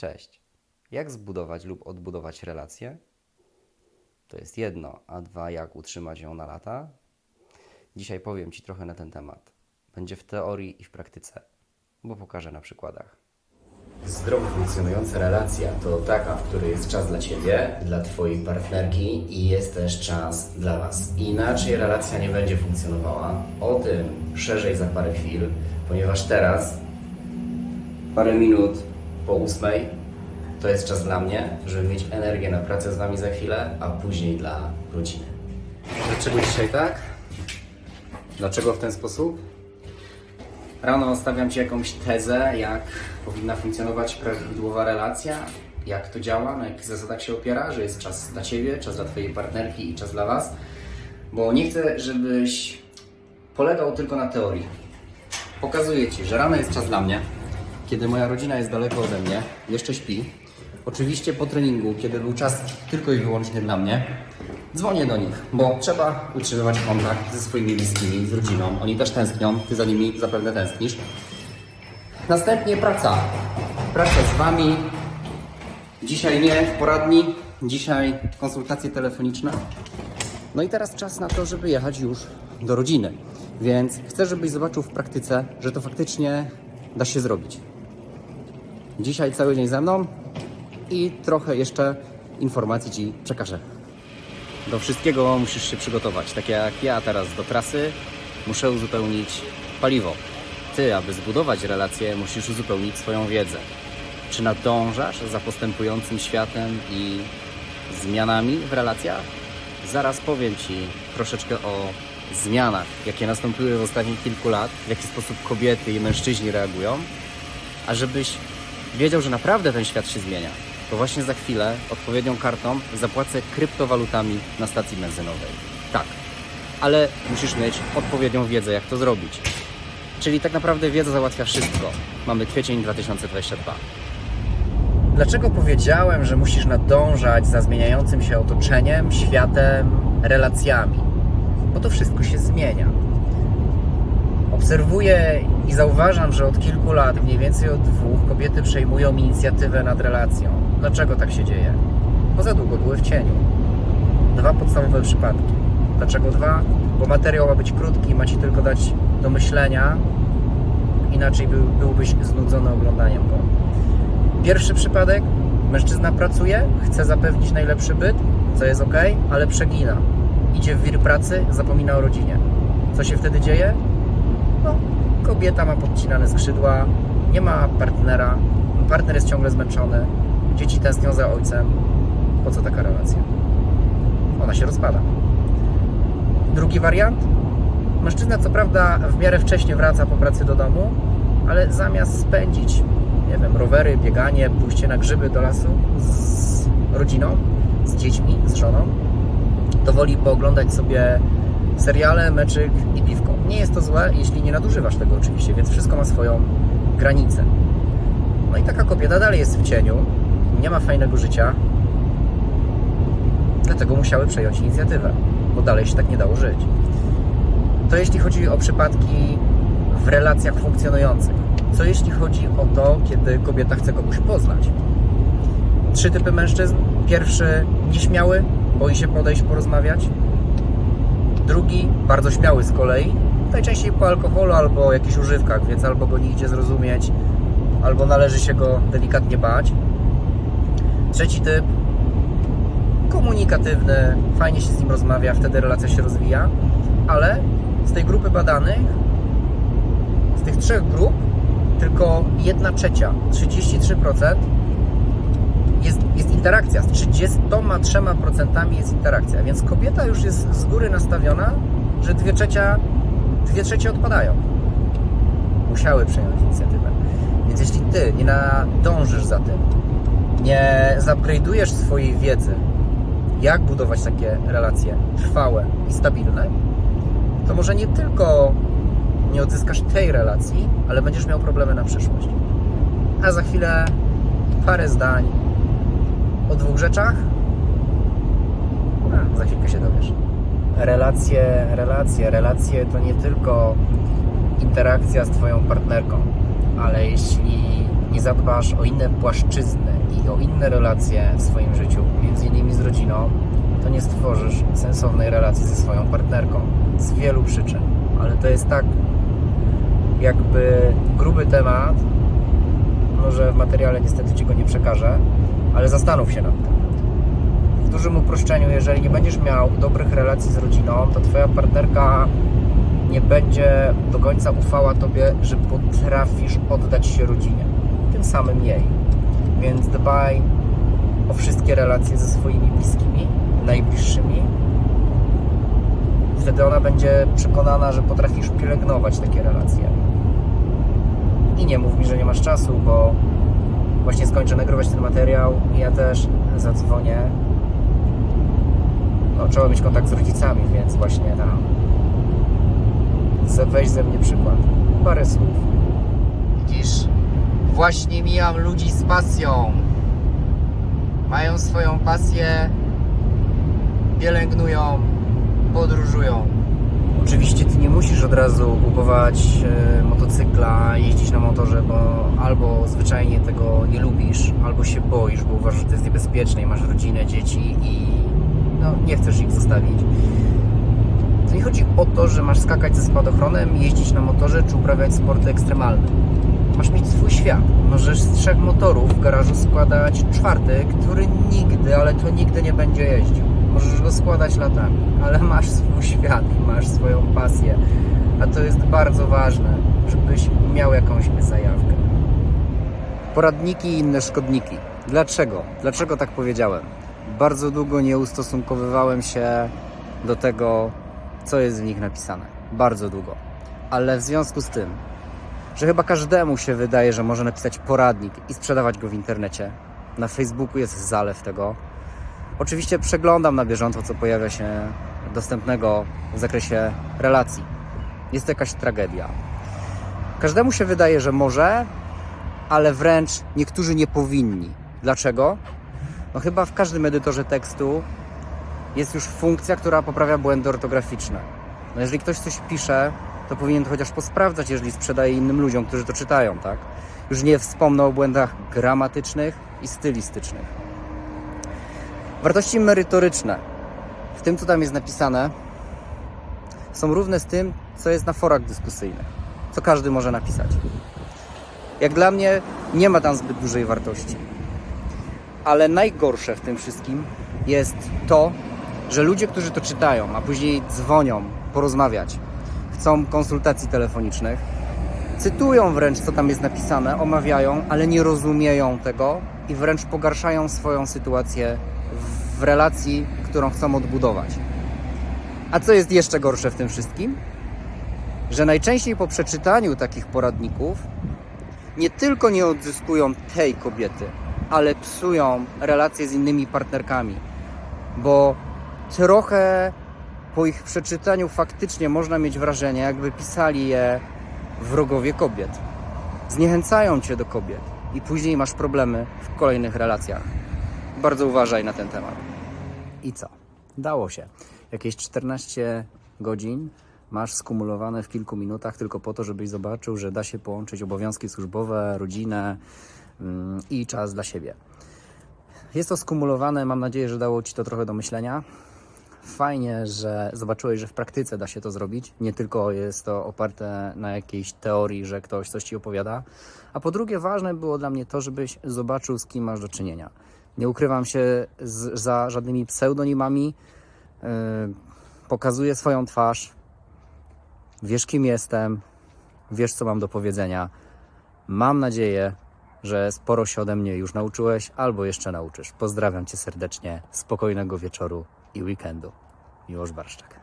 Cześć. Jak zbudować lub odbudować relację? To jest jedno, a dwa, jak utrzymać ją na lata? Dzisiaj powiem Ci trochę na ten temat. Będzie w teorii i w praktyce, bo pokażę na przykładach. Zdrowo funkcjonująca relacja to taka, w której jest czas dla Ciebie, dla Twojej partnerki i jest też czas dla Was. Inaczej relacja nie będzie funkcjonowała. O tym szerzej za parę chwil, ponieważ teraz, parę minut po ósmej, to jest czas dla mnie, żeby mieć energię na pracę z Wami za chwilę, a później dla rodziny. Dlaczego dzisiaj tak? Dlaczego w ten sposób? Rano stawiam Ci jakąś tezę, jak powinna funkcjonować prawidłowa relacja, jak to działa, na jakich zasadach się opiera, że jest czas dla Ciebie, czas dla Twojej partnerki i czas dla Was, bo nie chcę, żebyś polegał tylko na teorii. Pokazuję Ci, że rano jest czas dla mnie, kiedy moja rodzina jest daleko ode mnie, jeszcze śpi. Oczywiście po treningu, kiedy był czas tylko i wyłącznie dla mnie, dzwonię do nich, bo trzeba utrzymywać kontakt ze swoimi bliskimi, z rodziną. Oni też tęsknią, Ty za nimi zapewne tęsknisz. Następnie praca. Praca z Wami. Dzisiaj nie w poradni, dzisiaj konsultacje telefoniczne. No i teraz czas na to, żeby jechać już do rodziny. Więc chcę, żebyś zobaczył w praktyce, że to faktycznie da się zrobić. Dzisiaj cały dzień ze mną i trochę jeszcze informacji Ci przekażę. Do wszystkiego musisz się przygotować. Tak jak ja teraz do trasy muszę uzupełnić paliwo. Ty, aby zbudować relacje, musisz uzupełnić swoją wiedzę. Czy nadążasz za postępującym światem i zmianami w relacjach? Zaraz powiem Ci troszeczkę o zmianach, jakie nastąpiły w ostatnich kilku lat, w jaki sposób kobiety i mężczyźni reagują, a żebyś wiedział, że naprawdę ten świat się zmienia, to właśnie za chwilę odpowiednią kartą zapłacę kryptowalutami na stacji benzynowej. Tak, ale musisz mieć odpowiednią wiedzę, jak to zrobić. Czyli tak naprawdę wiedza załatwia wszystko. Mamy kwiecień 2022. Dlaczego powiedziałem, że musisz nadążać za zmieniającym się otoczeniem, światem, relacjami? Bo to wszystko się zmienia. Obserwuję i zauważam, że od kilku lat, mniej więcej od dwóch, kobiety przejmują inicjatywę nad relacją. Dlaczego tak się dzieje? Bo za długo były w cieniu. Dwa podstawowe przypadki. Dlaczego dwa? Bo materiał ma być krótki, ma ci tylko dać do myślenia, inaczej był, byłbyś znudzony oglądaniem go. Pierwszy przypadek, mężczyzna pracuje, chce zapewnić najlepszy byt, co jest ok, ale przegina. Idzie w wir pracy, zapomina o rodzinie. Co się wtedy dzieje? No, kobieta ma podcinane skrzydła, nie ma partnera, partner jest ciągle zmęczony, dzieci tęsknią za ojcem. Po co taka relacja? Ona się rozpada. Drugi wariant? Mężczyzna co prawda w miarę wcześnie wraca po pracy do domu, ale zamiast spędzić, nie wiem, rowery, bieganie, pójście na grzyby do lasu z rodziną, z dziećmi, z żoną, to woli pooglądać sobie seriale, meczyk i piwko. Nie jest to złe, jeśli nie nadużywasz tego oczywiście, więc wszystko ma swoją granicę. No i taka kobieta dalej jest w cieniu, nie ma fajnego życia, dlatego musiały przejąć inicjatywę, bo dalej się tak nie dało żyć. To jeśli chodzi o przypadki w relacjach funkcjonujących. Co jeśli chodzi o to, kiedy kobieta chce kogoś poznać? Trzy typy mężczyzn. Pierwszy nieśmiały, boi się podejść, porozmawiać. Drugi bardzo śmiały z kolei, najczęściej po alkoholu albo jakichś używkach, więc albo go nie idzie zrozumieć, albo należy się go delikatnie bać. Trzeci typ komunikatywny, fajnie się z nim rozmawia, wtedy relacja się rozwija, ale z tej grupy badanych, z tych trzech grup, tylko 1 trzecia, 33% jest, jest interakcja. Z 33% jest interakcja, więc kobieta już jest z góry nastawiona, że dwie, trzecia, dwie trzecie odpadają. Musiały przejąć inicjatywę. Więc jeśli ty nie nadążysz za tym, nie zupgrade'ujesz swojej wiedzy, jak budować takie relacje trwałe i stabilne, to może nie tylko nie odzyskasz tej relacji, ale będziesz miał problemy na przyszłość. A za chwilę parę zdań o dwóch rzeczach. A, za chwilkę się dowiesz. Relacje, relacje, relacje to nie tylko interakcja z Twoją partnerką, ale jeśli nie zadbasz o inne płaszczyzny i o inne relacje w swoim życiu, między innymi z rodziną, to nie stworzysz sensownej relacji ze swoją partnerką z wielu przyczyn. Ale to jest tak jakby gruby temat, może w materiale niestety Ci go nie przekażę, ale zastanów się nad tym. W dużym uproszczeniu, jeżeli nie będziesz miał dobrych relacji z rodziną, to Twoja partnerka nie będzie do końca ufała Tobie, że potrafisz oddać się rodzinie, tym samym jej. Więc dbaj o wszystkie relacje ze swoimi bliskimi, najbliższymi. Wtedy ona będzie przekonana, że potrafisz pielęgnować takie relacje. I nie mów mi, że nie masz czasu, bo właśnie skończę nagrywać ten materiał i ja też zadzwonię. No, trzeba mieć kontakt z rodzicami, więc właśnie tam. Weź ze mnie przykład. Parę słów. Widzisz? Właśnie mijam ludzi z pasją. Mają swoją pasję, pielęgnują, podróżują. Oczywiście ty nie musisz od razu kupować e, motocykla, jeździć na motorze, bo albo zwyczajnie tego nie lubisz, albo się boisz, bo uważasz, że to jest niebezpieczne i masz rodzinę, dzieci i no, nie chcesz ich zostawić. To nie chodzi o to, że masz skakać ze spadochronem, jeździć na motorze czy uprawiać sporty ekstremalne. Masz mieć swój świat. Możesz z trzech motorów w garażu składać czwarty, który nigdy, ale to nigdy nie będzie jeździł. Możesz go składać latami, ale masz swój świat i masz swoją pasję. A to jest bardzo ważne, żebyś miał jakąś zajawkę. Poradniki i inne szkodniki. Dlaczego? Dlaczego tak powiedziałem? Bardzo długo nie ustosunkowywałem się do tego, co jest w nich napisane. Bardzo długo. Ale w związku z tym, że chyba każdemu się wydaje, że może napisać poradnik i sprzedawać go w internecie. Na Facebooku jest zalew tego. Oczywiście przeglądam na bieżąco, co pojawia się dostępnego w zakresie relacji. Jest to jakaś tragedia. Każdemu się wydaje, że może, ale wręcz niektórzy nie powinni. Dlaczego? No chyba w każdym edytorze tekstu jest już funkcja, która poprawia błędy ortograficzne. No jeżeli ktoś coś pisze, to powinien to chociaż posprawdzać, jeżeli sprzedaje innym ludziom, którzy to czytają, tak? Już nie wspomnę o błędach gramatycznych i stylistycznych. Wartości merytoryczne w tym, co tam jest napisane, są równe z tym, co jest na forach dyskusyjnych, co każdy może napisać. Jak dla mnie nie ma tam zbyt dużej wartości. Ale najgorsze w tym wszystkim jest to, że ludzie, którzy to czytają, a później dzwonią porozmawiać, chcą konsultacji telefonicznych, cytują wręcz, co tam jest napisane, omawiają, ale nie rozumieją tego i wręcz pogarszają swoją sytuację w relacji, którą chcą odbudować. A co jest jeszcze gorsze w tym wszystkim? Że najczęściej po przeczytaniu takich poradników nie tylko nie odzyskują tej kobiety, ale psują relacje z innymi partnerkami, bo trochę po ich przeczytaniu faktycznie można mieć wrażenie, jakby pisali je wrogowie kobiet. Zniechęcają cię do kobiet i później masz problemy w kolejnych relacjach. Bardzo uważaj na ten temat. I co? Dało się. Jakieś 14 godzin masz skumulowane w kilku minutach tylko po to, żebyś zobaczył, że da się połączyć obowiązki służbowe, rodzinę i czas dla siebie. Jest to skumulowane, mam nadzieję, że dało Ci to trochę do myślenia. Fajnie, że zobaczyłeś, że w praktyce da się to zrobić. Nie tylko jest to oparte na jakiejś teorii, że ktoś coś ci opowiada. A po drugie, ważne było dla mnie to, żebyś zobaczył, z kim masz do czynienia. Nie ukrywam się z, za żadnymi pseudonimami. Yy, pokazuję swoją twarz. Wiesz, kim jestem. Wiesz, co mam do powiedzenia. Mam nadzieję, że sporo się ode mnie już nauczyłeś albo jeszcze nauczysz. Pozdrawiam Cię serdecznie. Spokojnego wieczoru i weekendu. Miłosz Barszczak.